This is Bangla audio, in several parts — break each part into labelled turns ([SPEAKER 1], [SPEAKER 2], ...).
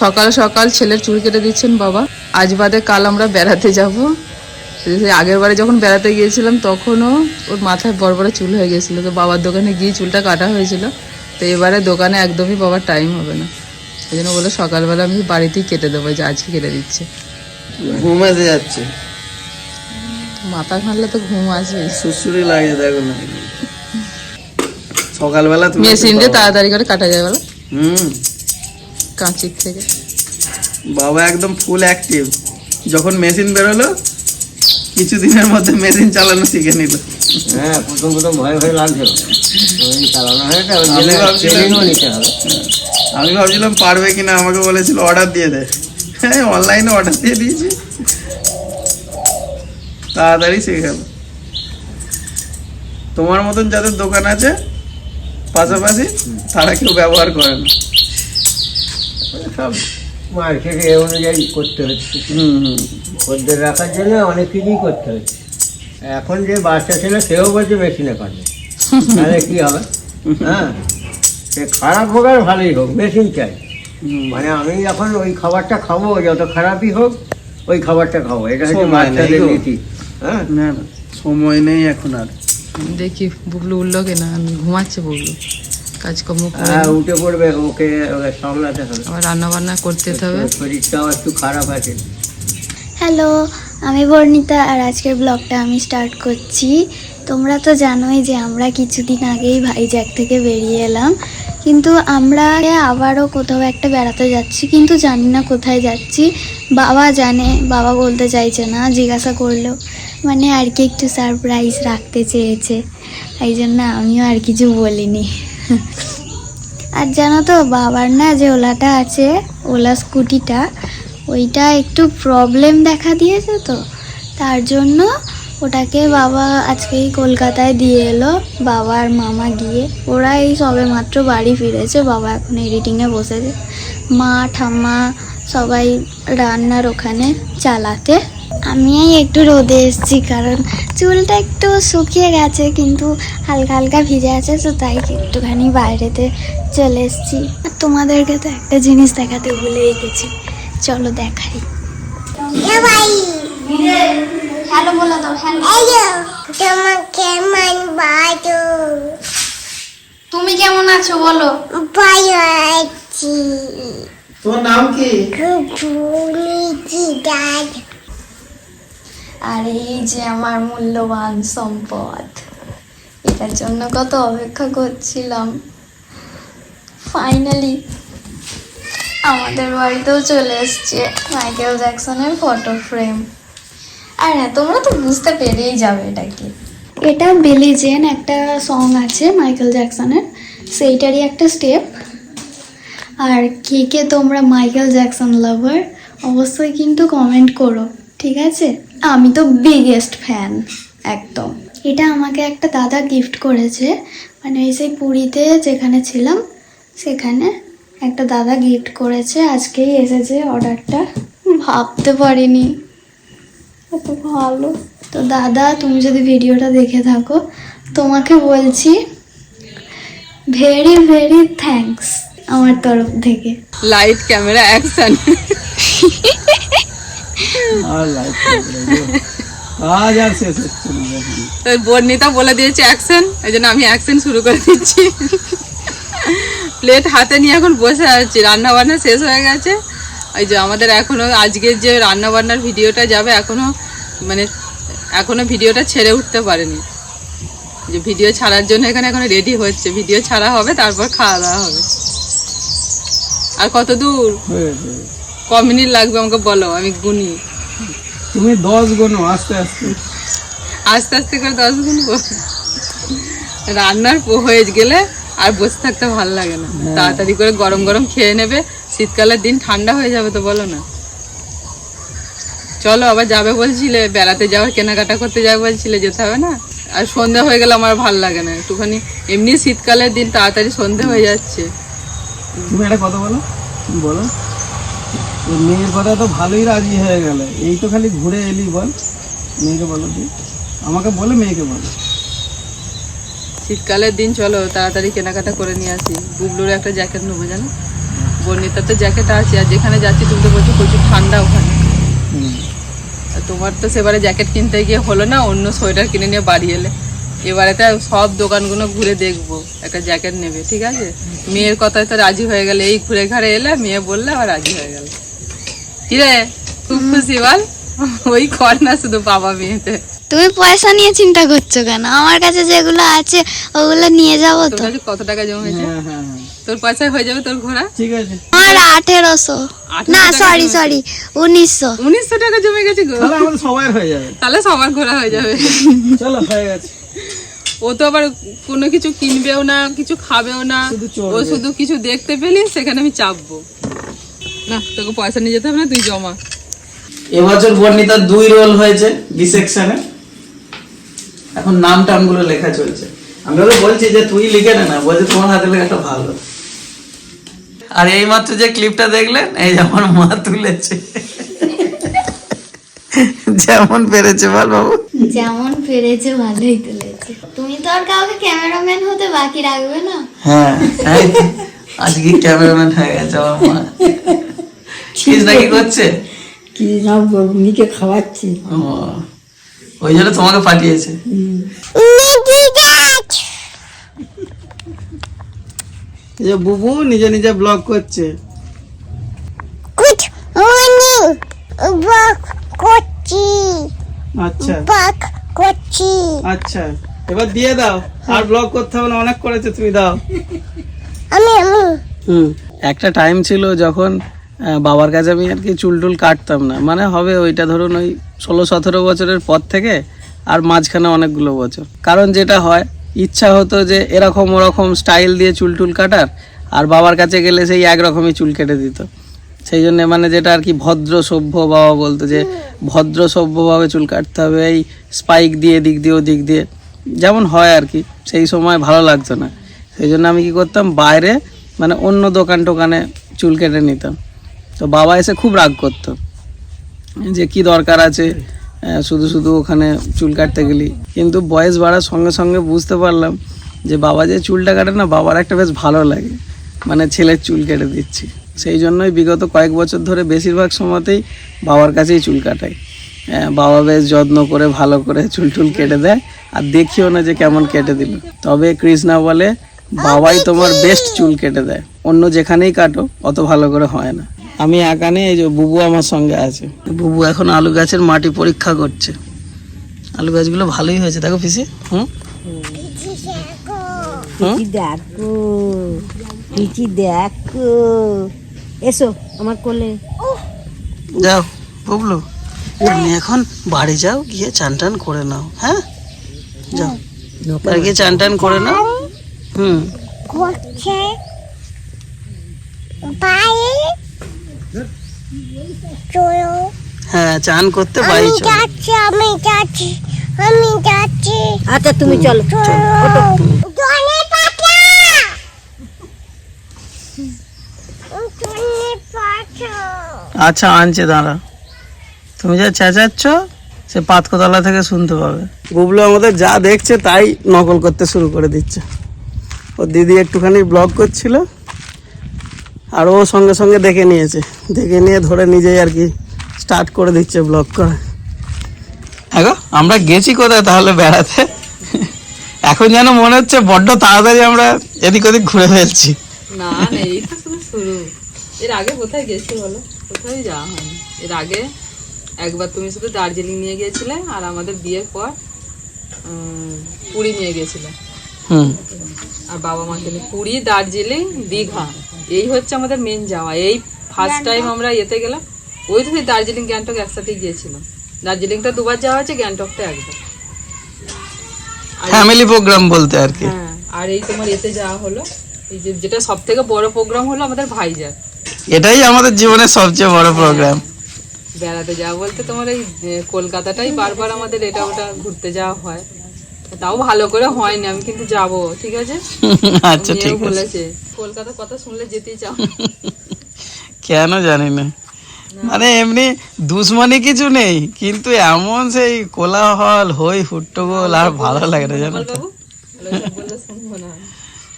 [SPEAKER 1] সকাল সকাল ছেলের চুল কেটে দিচ্ছেন বাবা। আজ বাদে কাল আমরা বেড়াতে যাব। আগের বারে যখন বেড়াতে গিয়েছিলাম তখনও ওর মাথায় বড় বড় চুল হয়ে গেছিল তো বাবার দোকানে গিয়ে চুলটা কাটা হয়েছিল। তো এবারে দোকানে একদমই বাবার টাইম হবে না। এই জন্য বলে সকালবেলা আমি বাড়িতেই কেটে দেবো যে আজকে কেটে দিচ্ছে।
[SPEAKER 2] ঘুমাতে যাচ্ছে।
[SPEAKER 1] মাথা ঘাঁটলে তো ঘুম আসবে
[SPEAKER 2] সুসুরি লাগে দেখো না। সকালবেলা
[SPEAKER 1] মেশিন দিয়ে তাড়াতাড়ি করে কাটা যায় বলো।
[SPEAKER 2] হুম।
[SPEAKER 1] কাঁচির থেকে।
[SPEAKER 2] বাবা একদম ফুল অ্যাক্টিভ যখন মেশিন বেরোলো কিছুদিনের মধ্যে মেশিন চালানো শিখে নিল।
[SPEAKER 3] হ্যাঁ প্রথম প্রথম ভয় ভয় লাগছিল। চালানো
[SPEAKER 2] আমি ভাবছিলাম পারবে কিনা আমাকে বলেছিল অর্ডার দিয়ে দে। হ্যাঁ অনলাইনে অর্ডার দিয়ে দিয়েছি। তাড়াতাড়ি শিখে গেল। তোমার মতন যাদের দোকান আছে পাশাপাশি তারা কেউ ব্যবহার করে না।
[SPEAKER 3] সব মার্কেটে এ অনুযায়ী করতে হচ্ছে। খদ্দের রাখার জন্য অনেক কিছুই করতে হচ্ছে। এখন যে বাচ্চা ছেলে সেও বলছে মেশিনে কাটবে তাহলে কি হবে? হ্যাঁ? সে খারাপ হোক আর ভালোই হোক মেশিন চাই। মানে আমি যখন ওই খাবারটা খাব যত খারাপই হোক ওই খাবারটা খাব। এটা হচ্ছে
[SPEAKER 2] সময় নেই
[SPEAKER 3] বাচ্চাদের। নীতি। হ্যাঁ?
[SPEAKER 2] সময় নেই এখন আর।
[SPEAKER 1] দেখি বুবলু উঠল কিনা? ঘুমাচ্ছে বুবলু। কাজকর্ম
[SPEAKER 3] হ্যাঁ উঠে পড়বে ওকে ওকে সামলাতে হবে।
[SPEAKER 1] আবার রান্না বান্না করতে হবে।
[SPEAKER 3] শরীরটাও একটু খারাপ আছে।
[SPEAKER 4] হ্যালো আমি বর্ণিতা আর আজকের ব্লগটা আমি স্টার্ট করছি। তোমরা তো জানোই যে আমরা কিছুদিন আগেই ভাইজ্যাক থেকে বেরিয়ে এলাম। কিন্তু আমরা আবারও কোথাও একটা বেড়াতে যাচ্ছি কিন্তু জানি না কোথায় যাচ্ছি। বাবা জানে বাবা বলতে চাইছে না জিজ্ঞাসা করল। মানে আর কি একটু সারপ্রাইজ রাখতে চেয়েছে। এই জন্য আমিও আর কিছু বলিনি। আর জানো তো, বাবার না যে ওলাটা আছে, ওলা স্কুটিটা, ওইটা একটু প্রবলেম দেখা দিয়েছে তো। তার জন্য ওটাকে বাবা আজকেই কলকাতায় দিয়ে এলো, বাবা আর মামা গিয়ে। ওরা এই সবে মাত্র বাড়ি ফিরেছে, বাবা এখন এডিটিংয়ে বসেছে। মা, ঠাম্মা সবাই রান্নার ওখানে চালাতে আমি এই একটু রোদে এসেছি কারণ চুলটা একটু শুকিয়ে গেছে কিন্তু হালকা হালকা ভিজে আছে তো তাই একটুখানি বাইরেতে চলে এসেছি। আর তোমাদেরকে তো একটা জিনিস দেখাতে ভুলেই গেছি। চলো দেখাই। হ্যালো বলে দাও হ্যালো।
[SPEAKER 5] তোমাকে মানবাদো
[SPEAKER 4] তুমি কেমন আছো বলো?
[SPEAKER 5] ভালো আছি।
[SPEAKER 2] তোর নাম কি?
[SPEAKER 4] আর এই যে আমার মূল্যবান সম্পদ, এটার জন্য কত অপেক্ষা করছিলাম। ফাইনালি আমাদের বাড়িতেও চলে এসছে মাইকেল জ্যাকসনের ফটো ফ্রেম আর হ্যাঁ তোমরা তো বুঝতে পেরেই যাবে এটা কি এটা বেলিজেন একটা সং আছে মাইকেল জ্যাকসনের সেইটারই একটা স্টেপ আর কে কে তোমরা মাইকেল জ্যাকসন লাভার অবশ্যই কিন্তু কমেন্ট করো, ঠিক আছে? আমি তো বিগেস্ট ফ্যান একদম। এটা আমাকে একটা দাদা গিফট করেছে। মানে এই সেই পুরীতে যেখানে ছিলাম সেখানে একটা দাদা গিফট করেছে। আজকেই এসেছে অর্ডারটা ভাবতে পারিনি। এত ভালো। তো দাদা তুমি যদি ভিডিওটা দেখে থাকো তোমাকে বলছি ভেরি ভেরি থ্যাঙ্কস আমার তরফ থেকে।
[SPEAKER 1] লাইট ক্যামেরা অ্যাকশন বর্ণিতা বলে দিয়েছে অ্যাকশন জন্য আমি অ্যাকশন শুরু করে প্লেট হাতে নিয়ে এখন বসে আছি রান্না বান্না শেষ হয়ে গেছে। ওই যে আমাদের এখনও, আজকের যে ভিডিওটা যাবে, এখনও মানে এখনও ভিডিওটা ছেড়ে উঠতে পারেনি। যে ভিডিও ছাড়ার জন্য এখানে এখন রেডি হচ্ছে। ভিডিও ছাড়া হবে, তারপর খাওয়া দাওয়া হবে। আর কত দূর। ক মিনিট লাগবে আমাকে বলো আমি গুনি।
[SPEAKER 2] তুমি দশ গুনো আস্তে আস্তে।
[SPEAKER 1] আস্তে আস্তে করে দশ গুনবো? রান্নার হয়ে গেলে আর বসে থাকতে ভালো লাগে না। তাড়াতাড়ি করে গরম গরম খেয়ে নেবে শীতকালের দিন ঠান্ডা হয়ে যাবে তো বলো না। চলো আবার যাবে বলছিলে বেড়াতে যাওয়ার কেনাকাটা করতে যাবে বলছিলে যেতে হবে না? আর সন্ধে হয়ে গেলে আমার ভালো লাগে না। একটুখানি এমনি শীতকালের দিন তাড়াতাড়ি সন্ধে হয়ে যাচ্ছে।
[SPEAKER 2] তুমি একটা কথা বলো বলো। এই মেয়ের কথা তো ভালোই রাজি হয়ে গেল। এই তো খালি ঘুরে এলি বল মেয়েকে বলো তুই আমাকে বলে মেয়েকে বলো।
[SPEAKER 1] শীতকালের দিন চলো তাড়াতাড়ি কেনাকাটা করে নিয়ে আসি। বুবলুর একটা জ্যাকেট নেব জানো? বর্ণিতার তো জ্যাকেট আছে আর যেখানে যাচ্ছি তুমি তো বলছো প্রচুর ঠান্ডা ওখানে। তোমার তো সেবারে জ্যাকেট কিনতে গিয়ে হলো না অন্য সোয়েটার কিনে নিয়ে বাড়ি এলে। এবারে তো সব দোকানগুলো ঘুরে দেখব একটা জ্যাকেট নেবে ঠিক আছে? মেয়ের কথায় তো রাজি হয়ে গেলে এই ঘুরে ঘাড়ে এলে মেয়ে বললে আবার রাজি হয়ে গেল। কিরে খুব খুশি বল? ওই কর না শুধু বাবা মেয়েতে।
[SPEAKER 4] তুমি পয়সা নিয়ে চিন্তা করছ কেন? আমার কাছে যেগুলো আছে ওগুলো নিয়ে যাব তো।
[SPEAKER 1] কাছে কত টাকা জমেছে?
[SPEAKER 2] হ্যাঁ হ্যাঁ হ্যাঁ।
[SPEAKER 1] তোর পয়সায় হয়ে যাবে তোর ঘোরা
[SPEAKER 2] ঠিক আছে।
[SPEAKER 4] আমার আঠেরোশো। না
[SPEAKER 1] 1800 টাকা
[SPEAKER 4] সরি সরি উনিশশো।
[SPEAKER 1] উনিশশো টাকা জমে গেছে গো।
[SPEAKER 2] তাহলে আমাদের সবাই হয়ে যাবে।
[SPEAKER 1] তাহলে সবার ঘোরা হয়ে যাবে।
[SPEAKER 2] চলো হয়ে গেছে।
[SPEAKER 1] ও তো আবার কোনো কিছু কিনবেও না কিছু খাবেও না। ও শুধু কিছু দেখতে পেলি সেখানে আমি চাপবো। না তোকে পয়সা নিয়ে যেতে হবে না তুই জমা।
[SPEAKER 2] এবছর বর্ণিতার দুই রোল হয়েছে বি সেকশনে এখন নাম টামগুলো লেখা চলছে। আমি ওকে বলছি যে তুই লিখে নে না। বলছে তোমার হাতে লেখাটা ভালো। আর এই মাত্র যে ক্লিপটা দেখলেন এই যে আমার মা তুলেছে। যেমন পেরেছে বল বাবু।
[SPEAKER 4] যেমন পেরেছে ভালোই তুলেছে। তুমি তো আর কাউকে ক্যামেরাম্যান হতে বাকি রাখবে না।
[SPEAKER 2] হ্যাঁ আজকে ক্যামেরাম্যান হয়ে গেছে আমার মা। কি করছে?
[SPEAKER 6] কি না বগ্নিকে খাওয়াচ্ছি।
[SPEAKER 2] ওই জন্য তোমাকে পাঠিয়েছে। যে বুবু নিজে নিজে ব্লগ করছে।
[SPEAKER 5] গুড মর্নিং বাক করছি।
[SPEAKER 2] আচ্ছা।
[SPEAKER 5] বাক করছি।
[SPEAKER 2] আচ্ছা এবার দিয়ে দাও। আর ব্লগ করতে হবে না অনেক করেছে তুমি দাও।
[SPEAKER 5] আমি আমি।
[SPEAKER 2] হুম। একটা টাইম ছিল যখন বাবার কাছে আমি আর কি চুল টুল কাটতাম না। মানে হবে ওইটা ধরুন ওই ষোলো সতেরো বছরের পর থেকে আর মাঝখানে অনেকগুলো বছর। কারণ যেটা হয়, ইচ্ছা হতো যে এরকম ওরকম স্টাইল দিয়ে চুল টুল কাটার, আর বাবার কাছে গেলে সেই একরকমই চুল কেটে দিত। সেই জন্য মানে যেটা আর কি ভদ্র সভ্য বাবা বলতো যে, ভদ্র সভ্যভাবে চুল কাটতে হবে, এই স্পাইক দিয়ে, দিক দিয়ে, ওদিক দিয়ে। যেমন হয় আর কি, সেই সময় ভালো লাগতো না। সেই জন্য আমি কি করতাম, বাইরে মানে অন্য দোকান টোকানে চুল কেটে নিতাম। তো বাবা এসে খুব রাগ করতো। যে কি দরকার আছে শুধু শুধু ওখানে চুল কাটতে গেলি। কিন্তু বয়স বাড়ার সঙ্গে সঙ্গে বুঝতে পারলাম যে বাবা যে চুলটা কাটে না, বাবার একটা বেশ ভালো লাগে। মানে ছেলের চুল কেটে দিচ্ছি। সেই জন্যই বিগত কয়েক বছর ধরে বেশিরভাগ সময়তেই বাবার কাছেই চুল কাটাই। বাবা বেশ যত্ন করে, ভালো করে চুল টুল কেটে দেয় আর দেখিও না যে কেমন কেটে দিল। তবে কৃষ্ণা বলে, বাবাই তোমার বেস্ট চুল কেটে দেয়। অন্য যেখানেই কাটো, অত ভালো করে হয় না। আমি একা নেই এই যে বুবু আমার সঙ্গে আছে। বুবু এখন আলু গাছের মাটি পরীক্ষা করছে। আলু গাছগুলো ভালোই হয়েছে দেখো পিসি। হুম?
[SPEAKER 6] দেখো পিচি দেখো। এসো আমার কোলে।
[SPEAKER 2] যাও বুবলু। তুমি এখন বাড়ি যাও গিয়ে চান টান করে নাও হ্যাঁ? যাও। আর গিয়ে চান টান করে নাও। হুম।
[SPEAKER 5] করছে। বাইরে চলো।
[SPEAKER 2] হ্যাঁ চান করতে
[SPEAKER 5] আমি
[SPEAKER 2] বাড়ি চলো।
[SPEAKER 5] যাচ্ছি আমি যাচ্ছি আমি যাচ্ছি।
[SPEAKER 6] আচ্ছা তুমি চলো।
[SPEAKER 5] চলো। জনে পাঠা জনে পাঠা
[SPEAKER 2] আচ্ছা আনছে দাঁড়া। তুমি যা চেঁচাচ্ছ সে পাতকতলা থেকে শুনতে পাবে। বুবলু আমাদের যা দেখছে তাই নকল করতে শুরু করে দিচ্ছে। ও দিদি একটুখানি ব্লগ করছিল। আর ও সঙ্গে সঙ্গে দেখে নিয়েছে। দেখে নিয়ে ধরে নিজেই আর কি স্টার্ট করে দিচ্ছে ব্লগ করা। হ্যাঁ গো, আমরা গেছি কোথায় তাহলে বেড়াতে? এখন যেন মনে হচ্ছে বড্ড তাড়াতাড়ি আমরা এদিক ওদিক ঘুরে ফেলছি।
[SPEAKER 1] না এই তো শুধু শুরু। এর আগে কোথায় গেছি বলো? কোথায় যাওয়া হয়নি? এর আগে একবার তুমি শুধু দার্জিলিং নিয়ে গিয়েছিলে আর আমাদের বিয়ের পর পুরী নিয়ে গেছিলে।
[SPEAKER 2] হুম।
[SPEAKER 1] আর বাবা মাকে পুরী দার্জিলিং দীঘা। এই হচ্ছে আমাদের মেন যাওয়া। এই ফার্স্ট টাইম আমরা এতে গেলাম ওই তো সেই দার্জিলিং গ্যাংটক একসাথে গিয়েছিলাম। দার্জিলিংটা দুবার যাওয়া হয়েছে গ্যাংটকটা একবার
[SPEAKER 2] ফ্যামিলি প্রোগ্রাম বলতে আর কি।
[SPEAKER 1] হ্যাঁ আর এই তোমার এতে যাওয়া হলো এই যে যেটা সব থেকে বড় প্রোগ্রাম হলো আমাদের ভাইজাগ
[SPEAKER 2] এটাই আমাদের জীবনের সবচেয়ে বড় প্রোগ্রাম
[SPEAKER 1] বেড়াতে যাওয়া বলতে তোমার এই কলকাতাটাই বারবার আমাদের এটা ওটা ঘুরতে যাওয়া হয়। তাও ভালো করে হয়নি আমি কিন্তু যাব ঠিক আছে?
[SPEAKER 2] আচ্ছা ঠিক আছে।
[SPEAKER 1] বলেছে কলকাতার কথা শুনলে যেতেই চাও।
[SPEAKER 2] কেন জানি না। মানে এমনি দুশ্মনী কিছু নেই কিন্তু এমন সেই কোলাহল হই হুট্টগোল আর ভালো লাগে না জানো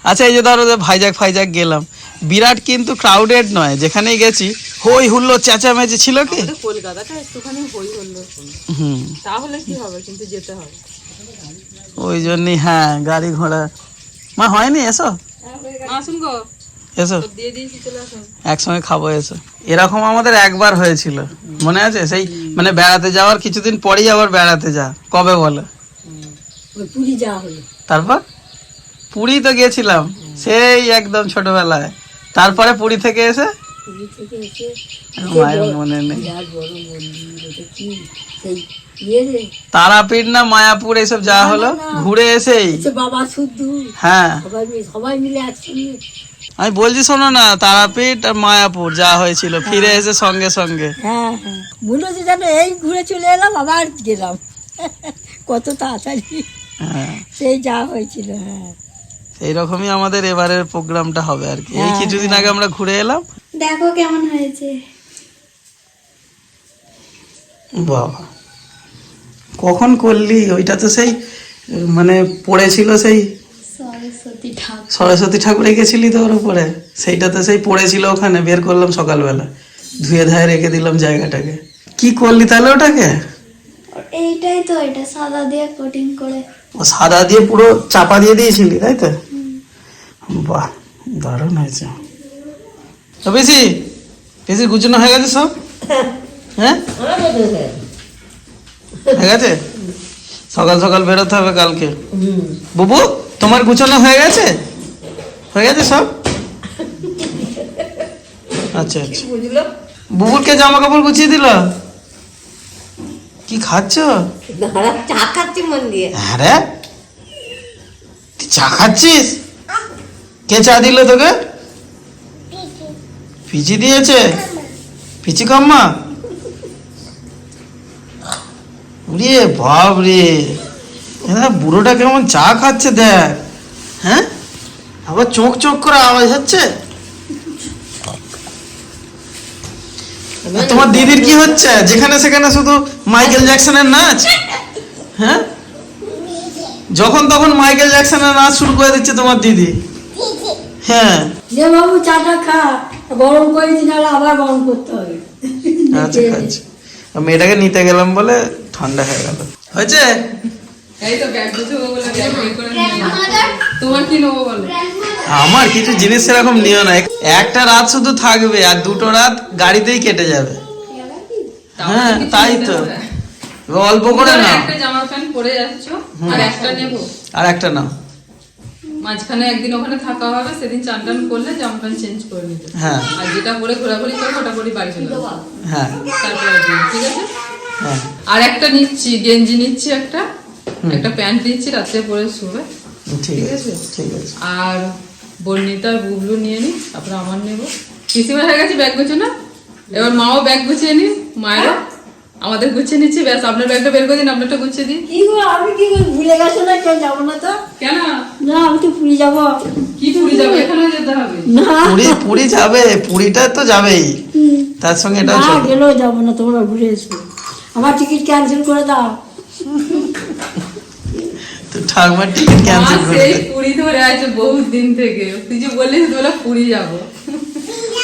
[SPEAKER 2] আচ্ছা এই যে ধরো ভাইজাক ফাইজাক গেলাম। বিরাট কিন্তু ক্রাউডেড নয় যেখানেই গেছি হই হুল্লো চেঁচামেচি ছিল কি?
[SPEAKER 1] কলকাতাটা একটুখানি হই হল্লো।
[SPEAKER 2] হুম।
[SPEAKER 1] তাহলে কি হবে কিন্তু যেতে হবে।
[SPEAKER 2] ওই জন্যই হ্যাঁ গাড়ি ঘোড়া। মা হয়নি? এসো।
[SPEAKER 1] আসুন গো
[SPEAKER 2] এসো একসঙ্গে খাব এসো। এরকম আমাদের একবার হয়েছিল। মনে আছে? সেই মানে বেড়াতে যাওয়ার কিছুদিন পরেই আবার বেড়াতে যা। কবে বলো?
[SPEAKER 6] পুরী
[SPEAKER 2] তারপর? পুরী তো গেছিলাম। সেই একদম ছোটবেলায়। তারপরে পুরী থেকে এসে?
[SPEAKER 6] পুরী থেকে এসে
[SPEAKER 2] মায়ের মনে নেই।
[SPEAKER 6] সেই
[SPEAKER 2] তারাপীঠ না মায়াপুর এইসব যা হলো? ঘুরে এসেই?
[SPEAKER 6] বাবা শুদ্ধ।
[SPEAKER 2] হ্যাঁ।
[SPEAKER 6] সবাই মিলে একসঙ্গে।
[SPEAKER 2] আমি বলছি শোনো না তারাপীঠ আর মায়াপুর যা হয়েছিল ফিরে এসে সঙ্গে সঙ্গে।
[SPEAKER 6] হ্যাঁ হ্যাঁ। মনে হচ্ছে যেন এই ঘুরে চলে এলাম আবার গেলাম। কত তাড়াতাড়ি।
[SPEAKER 2] হ্যাঁ।
[SPEAKER 6] সেই যা হয়েছিল হ্যাঁ।
[SPEAKER 2] এইরকমই আমাদের এবারের প্রোগ্রামটা হবে আর কি। এই কিছুদিন আগে আমরা ঘুরে এলাম।
[SPEAKER 4] দেখো কেমন হয়েছে।
[SPEAKER 2] বাবা কখন করলি? ওইটা তো সেই মানে পড়েছিল সেই
[SPEAKER 4] সরস্বতী ঠাকুর।
[SPEAKER 2] গেছিলি তো ওর উপরে? সেইটা তো সেই পড়েছিল ওখানে বের করলাম সকালবেলা। ধুয়ে ধায়ে রেখে দিলাম জায়গাটাকে। কি করলি তাহলে ওটাকে?
[SPEAKER 4] এইটাই তো এটা সাদা দিয়ে কোটিং করে।
[SPEAKER 2] ও সাদা দিয়ে পুরো চাপা দিয়ে দিয়েছিলি তাই তো? বাহ দারুণ হয়েছে। তো বেশি বেশি গুছানো হয়ে গেছে সব? হ্যাঁ। হয়ে গেছে সকাল সকাল বেরোতে হবে কালকে। বুবু তোমার গুছানো হয়ে গেছে? হয়ে গেছে সব? আচ্ছা আচ্ছা। বুবুরকে জামা কাপড় গুছিয়ে দিল? কি খাচ্ছ?
[SPEAKER 6] চা খাচ্ছি মন দিয়ে।
[SPEAKER 2] হ্যাঁ রে। তুই চা খাচ্ছিস? কে চা দিল তোকে? পিচি দিয়েছে? পিচি কাম্মা? রে বাপ রে। বুড়োটা কেমন চা খাচ্ছে দেখ। হ্যাঁ? আবার চোখ চোখ করে আওয়াজ হচ্ছে? তোমার দিদির কি হচ্ছে? যেখানে সেখানে শুধু মাইকেল জ্যাকসনের নাচ? হ্যাঁ? যখন তখন মাইকেল জ্যাকসনের নাচ শুরু করে দিচ্ছে তোমার দিদি। হ্যাঁ।
[SPEAKER 6] যে বাবু চাটা খা গরম করেছি নাহলে আবার গরম করতে হবে।
[SPEAKER 2] আচ্ছা আচ্ছা। মেয়েটাকে নিতে গেলাম বলে ঠান্ডা হয়ে গেল। হয়েছে? আমার কিছু জিনিস সেরকম নিও না। একটা রাত শুধু থাকবে আর দুটো রাত গাড়িতেই কেটে যাবে। হ্যাঁ তাই তো। অল্প করে না
[SPEAKER 1] একটা জামা প্যান্ট পরে যাচ্ছ আর একটা নেব।
[SPEAKER 2] আর একটা নাও।
[SPEAKER 1] মাঝখানে একদিন ওখানে থাকা হবে সেদিন চান টান করলে জামা প্যান্ট চেঞ্জ করে নিতে।
[SPEAKER 2] হ্যাঁ।
[SPEAKER 1] আর যেটা পরে ঘোরাঘুরি করব ওটা পরে বাড়ি চলে যাব
[SPEAKER 2] হ্যাঁ।
[SPEAKER 1] তারপরে ঠিক আছে? আর একটা নিচ্ছি গেঞ্জি নিচ্ছি একটা। একটা প্যান্ট নিচ্ছি রাত্রে পরে শুবে।
[SPEAKER 2] ঠিক আছে ঠিক আছে।
[SPEAKER 1] আর বর্ণিতার বুবলু নিয়ে নি তারপরে আমার নেব। পিসিমার হয়ে গেছে ব্যাগ গুছানো এবার মাও ব্যাগ গুছিয়ে নি মায়েরও। আমাদের গুছিয়ে নিচ্ছি ব্যাস আপনার ব্যাগটা বের করে দিন আপনারটা গুছিয়ে দিন
[SPEAKER 6] কি গো আমি কি গো ভুলে গেছো না কেউ যাব না তো?
[SPEAKER 1] কেন?
[SPEAKER 6] না আমি তো পুরী যাব।
[SPEAKER 1] কি পুরি যাবে? এখানে যেতে হবে।
[SPEAKER 6] না।
[SPEAKER 2] পুরী পুরী যাবে পুরীটা তো যাবেই। তার সঙ্গে এটাও
[SPEAKER 6] না গেলেও যাব না তোমরা ঘুরে এসো। আমার টিকিট ক্যান্সেল করে দাও।
[SPEAKER 2] তো ঠাকুমার টিকিট ক্যান্সেল করে
[SPEAKER 1] সেই
[SPEAKER 2] দে।
[SPEAKER 1] পুরি ধরে আছে বহুত দিন থেকে। তুই যে বললি পুরি যাব।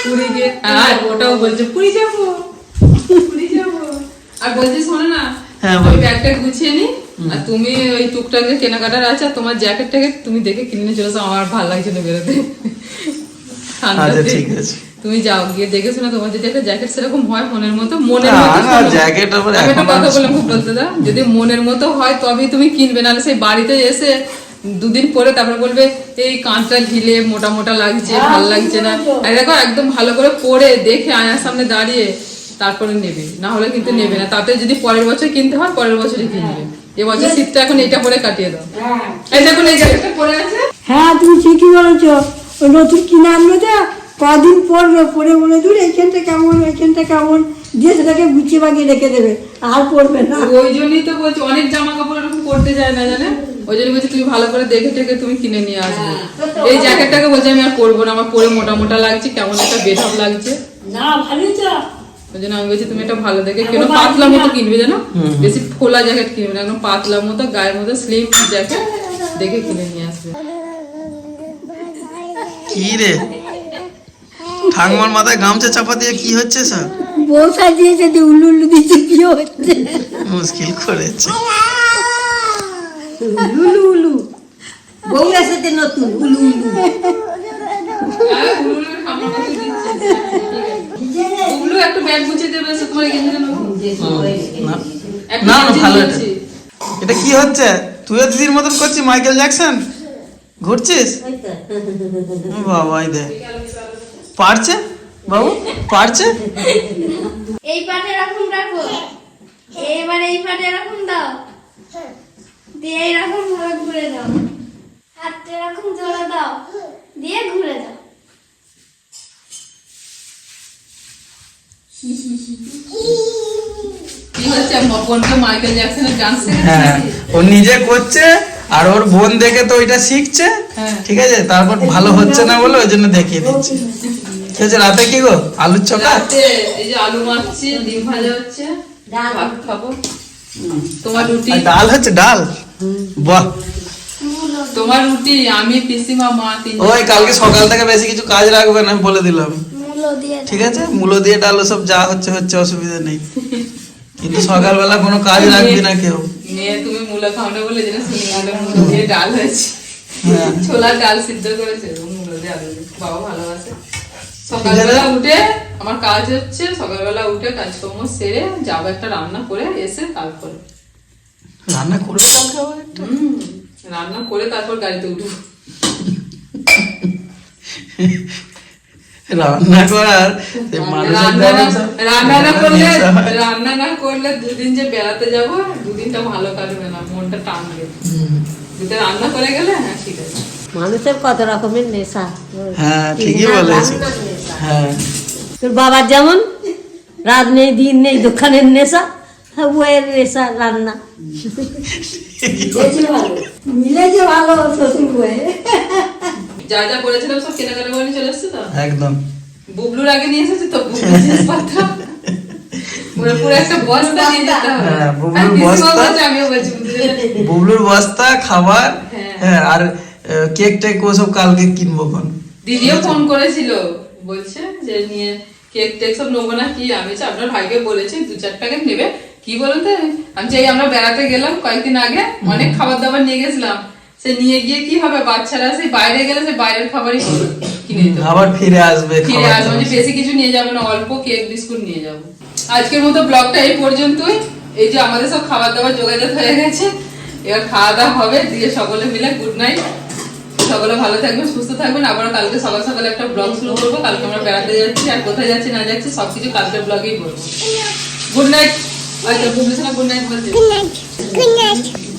[SPEAKER 1] পুরি গিয়ে আর ওটাও বলছে পুরি যাব পুরি যাব। আর বলছি শোনো না
[SPEAKER 2] হ্যাঁ,
[SPEAKER 1] ওই ব্যাগটা গুছিয়ে নি আর তুমি ওই টুকটাক যে কেনাকাটার আছে তোমার জ্যাকেট ট্যাকেট তুমি দেখে কিনে নিয়ে চলে এসো, আমার ভালো লাগছে না বেরোতে।
[SPEAKER 2] আচ্ছা, ঠিক আছে।
[SPEAKER 1] তুমি যাও গিয়ে দেখেছ না তোমার যদি একটা জ্যাকেট সেরকম হয় মনের মতো মনের মতো
[SPEAKER 2] জ্যাকেট আবার
[SPEAKER 1] একটা কথা বললাম খুব বলতে দাও। যদি মনের মতো হয় তবেই তুমি কিনবে নাহলে সেই বাড়িতে এসে দুদিন পরে তারপরে বলবে এই কাঁচটা ঢিলে মোটা মোটা লাগছে ভালো লাগছে না। আর দেখো একদম ভালো করে পরে দেখে আয়নার সামনে দাঁড়িয়ে তারপরে নেবে। না হলে কিন্তু নেবে না। তাতে যদি পরের বছর কিনতে হয় পরের বছরই কিনবে। এবছর শীতটা এখন এটা পরে কাটিয়ে দাও। এই দেখুন এই জ্যাকেটটা পরে আছে।
[SPEAKER 6] হ্যাঁ তুমি ঠিকই বলেছ। ওই নতুন কিনে আনলো তো কদিন পরবে পরে বলে দূর এইখানটা কেমন এইখানটা কেমন? দিয়ে সেটাকে গুছিয়ে বাগিয়ে রেখে দেবে আর পরবে না।
[SPEAKER 1] ওই জন্যই তো বলছি অনেক জামা কাপড় এরকম পড়তে যায় না জানে ওই জন্য বলছি তুমি ভালো করে দেখে টেকে তুমি কিনে নিয়ে আসবে। এই জ্যাকেটটাকে বলছি আমি আর পরবো না আমার পরে মোটা মোটা লাগছে কেমন একটা বেঢপ লাগছে।
[SPEAKER 6] না ভালোই তো
[SPEAKER 1] ওই জন্য আমি বলছি তুমি একটা ভালো দেখে কেন পাতলা মতো কিনবে জানো? বেশি ফোলা জ্যাকেট কিনবে না একদম পাতলা মতো গায়ের মতো স্লিম জ্যাকেট দেখে কিনে নিয়ে আসবে।
[SPEAKER 2] কি রে? ঠাকুমার মাথায় গামছা চাপা দিয়ে কি হচ্ছে স্যার?
[SPEAKER 6] বউ সাজিয়েছে যদি উল্লু উল্লু দিচ্ছে কি হচ্ছে?
[SPEAKER 2] মুশকিল করেছে।
[SPEAKER 6] উলু উলু বউ এসেছে নতুন উলু উলু
[SPEAKER 1] আর গুগলুর আমার মতো দিচ্ছে। গুগলু একটু ব্যাগ গুছিয়ে দেবে সে তোমার এখান
[SPEAKER 2] না ভালো। এটা। কি হচ্ছে? তুইও দিদির মতন করছিস মাইকেল জ্যাকসন? ঘুরছিস? ও বাবা এই দে পারছে? বাবু পারছে?
[SPEAKER 4] এই পাটে এরকম রাখো। এবার এই পাটে এরকম দাও। দিয়ে এইরকম ভাবে ঘুরে দাও। হাতটা এরকম জোড়া দাও। দিয়ে ঘুরে দাও।
[SPEAKER 1] কি হচ্ছে বোনকে মাইকেল জ্যাকসনের গান
[SPEAKER 2] হ্যাঁ ও নিজে করছে আর ওর বোন দেখে তো ওইটা শিখছে
[SPEAKER 1] হ্যাঁ।
[SPEAKER 2] ঠিক আছে? তারপর ভালো হচ্ছে না বলে ওই জন্য দেখিয়ে দিচ্ছে। কি হচ্ছে রাতে কি গো? আলুর চকা
[SPEAKER 1] এই যে আলু মাখছি ডিম ভাজা হচ্ছে ভাত খাব। তোমার রুটি?
[SPEAKER 2] ডাল হচ্ছে ডাল? বাহ।
[SPEAKER 1] তোমার রুটি আমি পিসিমা মা তিন
[SPEAKER 2] ওই কালকে সকাল থেকে বেশি কিছু কাজ রাখবে না বলে দিলাম।
[SPEAKER 4] মূলো দিয়ে দাও।
[SPEAKER 2] ঠিক আছে? মূলো দিয়ে ডাল সব যা হচ্ছে হচ্ছে অসুবিধা নেই। কিন্তু সকালবেলা কোনো কাজ রাখবি না কেউ।
[SPEAKER 1] মেয়ে তুমি মূলা খাও না বলে যেন সিঙ্গালে মূলো দিয়ে ডাল হয়েছে।
[SPEAKER 2] হ্যাঁ।
[SPEAKER 1] ছোলার ডাল সিদ্ধ করেছে মূলো দিয়ে আলু বাবা ভালোবাসে। সকালবেলা উঠে আমার কাজ হচ্ছে সকালবেলা উঠে কাজকর্ম সেরে যাব একটা রান্না করে এসে তারপরে।
[SPEAKER 2] রান্না করে কালকে আবার একটা?
[SPEAKER 1] রান্না করে তারপর গাড়িতে উঠবো।
[SPEAKER 2] রান্না করার
[SPEAKER 1] রান্না না করলে রান্না না করলে দুদিন যে বেড়াতে যাব দুদিনটা ভালো কাটবে না মনটা টানবে।
[SPEAKER 2] হুম।
[SPEAKER 1] দুটো রান্না করে গেলে হ্যাঁ ঠিক আছে।
[SPEAKER 7] মানুষের কত রকমের নেশা।
[SPEAKER 2] হ্যাঁ ঠিকই
[SPEAKER 7] নেশা।
[SPEAKER 2] হ্যাঁ।
[SPEAKER 7] তোর বাবার যেমন রাত নেই দিন নেই দোকানের নেশা হ্যাঁ, বইয়ের নেশা রান্না।
[SPEAKER 6] মিলেছে ভালো শ্বশুর বয়ে
[SPEAKER 1] যা যা বলেছিলাম সব কেনাকাটা করে চলে এসছে তো?
[SPEAKER 2] একদম।
[SPEAKER 1] বুবলুর আগে নিয়ে এসেছে তো বুবলু জিনিসপত্র। পুরো পুরো একটা বস্তা নিয়ে যেতে হবে।
[SPEAKER 2] হ্যাঁ,
[SPEAKER 1] আর
[SPEAKER 2] বুবলুর বস্তা।
[SPEAKER 1] বলছে, আমিও বলছি বুঝলে
[SPEAKER 2] বুবলুর বস্তা খাবার?
[SPEAKER 1] হ্যাঁ।
[SPEAKER 2] হ্যাঁ আর কেক টেক ওসব কালকে কিনবো কোন
[SPEAKER 1] দিদিও ফোন করেছিল বলছে যে নিয়ে কেক টেক সব নেব না কি? আমি আপনার ভাইকে বলেছি দু চার প্যাকেট নেবে। কি বলুন আমি চাই আমরা বেড়াতে গেলাম কয়েকদিন আগে অনেক খাবার দাবার নিয়ে গেছিলাম। সে নিয়ে গিয়ে কি হবে? বাচ্চারা সেই বাইরে গেলে সে বাইরের খাবারই কিনে দিতে
[SPEAKER 2] আবার ফিরে আসবে
[SPEAKER 1] ফিরে আসব যে বেশি কিছু নিয়ে যাবে না অল্প কেক বিস্কুট নিয়ে যাব। আজকের মতো ব্লগটা এই পর্যন্তই। এই যে আমাদের সব খাবার দাবার যোগাযোগ হয়ে গেছে এবার খাওয়া দাওয়া হবে দিয়ে সকলে মিলে গুড নাইট সকলে ভালো থাকবেন সুস্থ থাকবেন। আবার কালকে সকাল সকালে একটা ব্লগ শুরু করব। কালকে আমরা বেড়াতে যাচ্ছি আর কোথায় যাচ্ছি না যাচ্ছি সবকিছু কালকের ব্লগেই বলব। গুড নাইট আচ্ছা গুড নাইট বলছি.
[SPEAKER 5] Good night.